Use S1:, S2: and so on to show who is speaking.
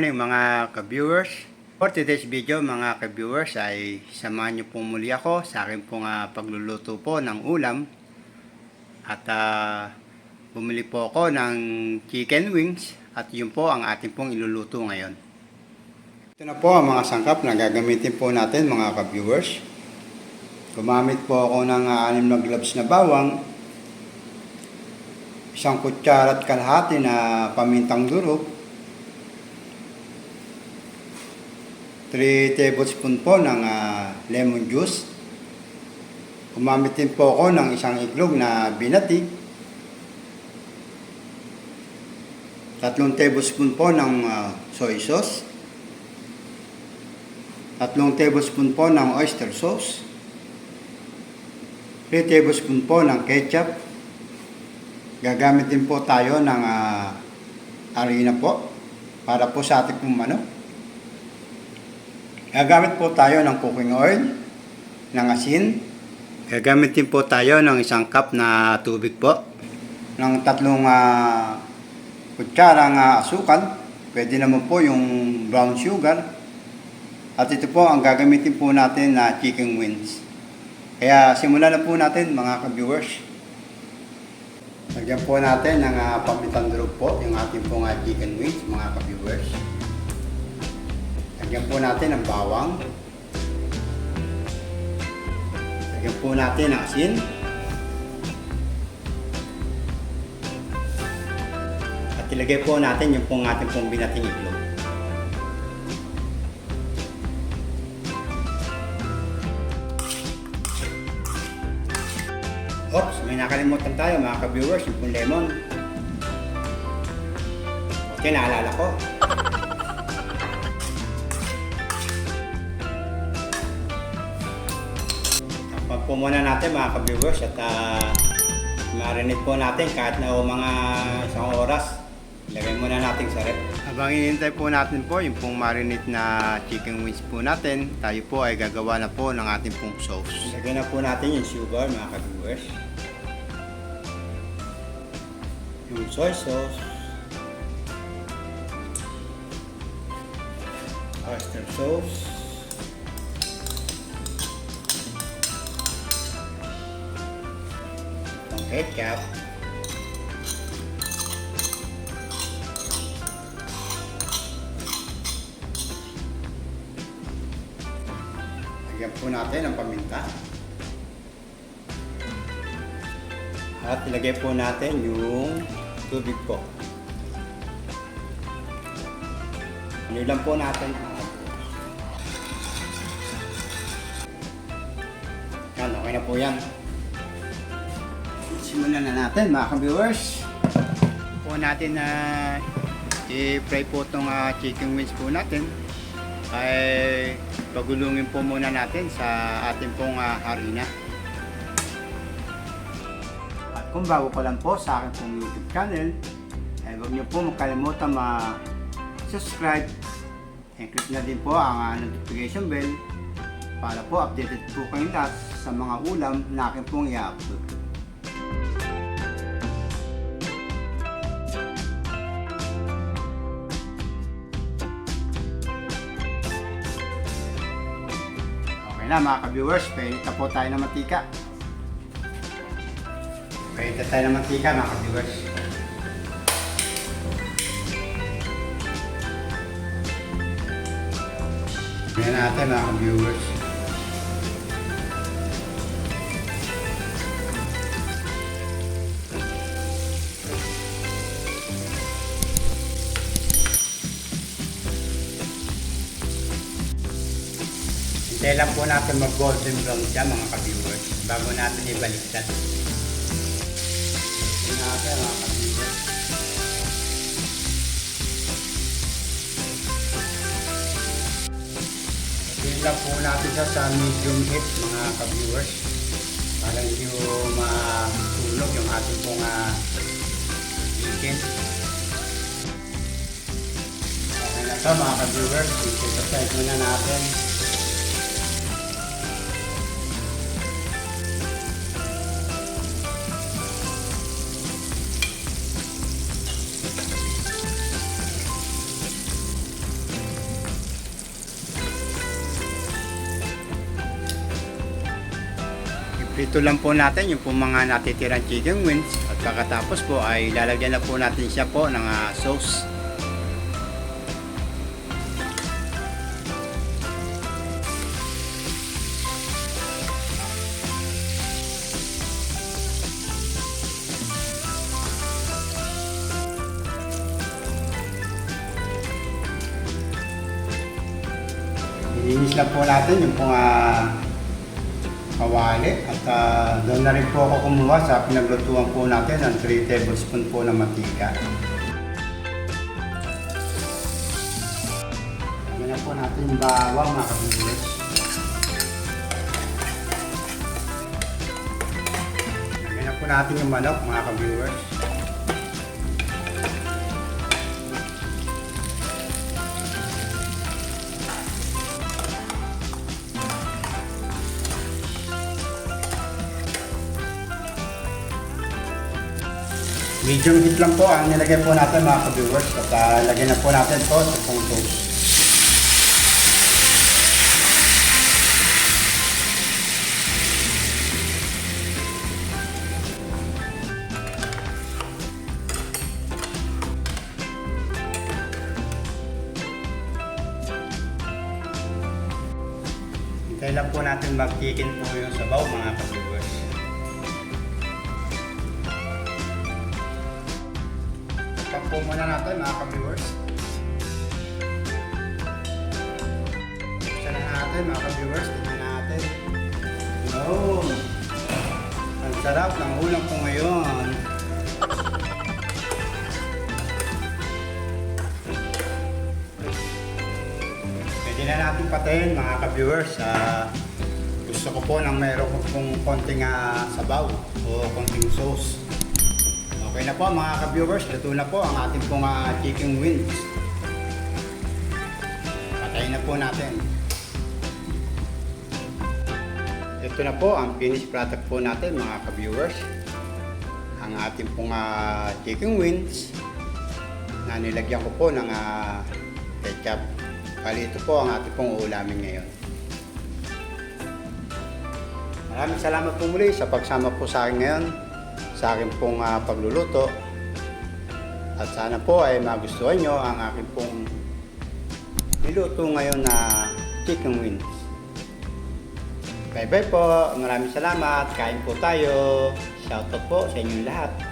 S1: morning mga ka-viewers. For today's video mga ka-viewers ay samahan niyo po muli ako sa akin pong ah, pagluluto po ng ulam. At ah, bumili po ako ng chicken wings at yun po ang ating pong iluluto ngayon. Ito na po ang mga sangkap na gagamitin po natin mga ka-viewers. Gumamit po ako ng ah, anim na gloves na bawang, isang kutsara at kalahati na pamintang durog, 3 tablespoon po ng ah, lemon juice. Gumamit din po ako ng isang iglog na binati. Tatlong tablespoon po ng ah, soy sauce. Tatlong tablespoon po ng oyster sauce. 3 tablespoon po ng ketchup. Gagamit din po tayo ng ah, harina po para po sa ating pong. Gagamit po tayo ng cooking oil, ng asin. Gagamit din po tayo ng isang cup na tubig po. Ng tatlong uh, kutsarang uh, asukal. Pwede naman po yung brown sugar. At ito po ang gagamitin po natin na chicken wings. Kaya simulan na po natin mga ka-viewers. Lagyan po natin ng uh, pamintang durog po yung ating pong uh, chicken wings mga ka-viewers. Lagyan po natin ng bawang. Lagyan po natin ng asin. At ilagay po natin yung pong ating pong binating itlog. Oops, may nakalimutan tayo mga ka-viewers, yung pong lemon. Okay, naalala ko. Tapos po muna natin mga ka-viewers at uh, marinate po natin kahit na o mga isang oras. Lagay muna natin sa rep. Habang hinihintay po natin po yung pong marinate na chicken wings po natin, tayo po ay gagawa na po ng ating pong sauce. Lagay na po natin yung sugar mga ka-viewers. Yung soy sauce. Oyster sauce. Ketchup. Lagyan po natin ang paminta. At ilagay po natin yung tubig po. Ano po natin. Yan, okay na po yan. Simulan na natin mga ka-viewers. Po natin na i-fry po itong ah, chicken wings po natin. Ay pagulungin po muna natin sa ating pong ah, harina. At kung bago pa lang po sa aking pong YouTube channel, ay huwag niyo po makalimutan ma-subscribe and click na din po ang ah, notification bell para po updated po kayo lahat sa mga ulam na aking pong i-upload. Na mga ka-viewers, painit na po tayo ng mantika. Painit na tayo ng mantika mga ka-viewers. Tingnan natin mga ka-viewers. Hintay lang po natin mag-golden brown siya mga ka-viewers bago natin ibaliktad. Tingnan natin mga ka-viewers. Tingnan lang po natin siya sa medium heat mga ka-viewers para hindi matulog yung ating pong chicken. Okay na ito mga ka-viewers. Ito muna natin. Ito lang po natin yung po mga natitirang chicken wings at pagkatapos po ay lalagyan na po natin siya po ng ah, sauce. Ilinis lang po natin yung pong ah, kawali at ah, doon na rin po ako kumuha sa pinaglutuan po natin ng 3 tablespoon po ng mantika. Lagyan na po natin yung bawang mga kabilis. Lagyan na po natin yung manok mga ka-viewers. Medium heat lang po ang nilagay po natin mga ka-viewers at uh, lagyan na po natin po sa pong toast. Lang po natin mag-chicken po yung sabaw mga ka-viewers. Takpan po muna natin mga ka-viewers. Buksan na natin mga ka-viewers. Tignan natin. Yun. Ang sarap ng ulam ko ngayon. Pwede na natin patayin mga ka-viewers. Ah, gusto ko po nang mayroon ko pong konting ah, sabaw o konting sauce. Okay na po mga ka-viewers, luto na po ang ating pong ah, chicken wings. Patayin na po natin. Ito na po ang finished product po natin mga ka-viewers. Ang ating pong ah, chicken wings na nilagyan ko po ng ah, ketchup. Bali ito po ang ating pong ulamin ngayon. Maraming salamat po muli sa pagsama po sa akin ngayon sa akin pong ah, pagluluto. At sana po ay magustuhan nyo ang akin pong niluto ngayon na chicken wings. Bye bye po. Maraming salamat. Kain po tayo. Shoutout po sa inyong lahat.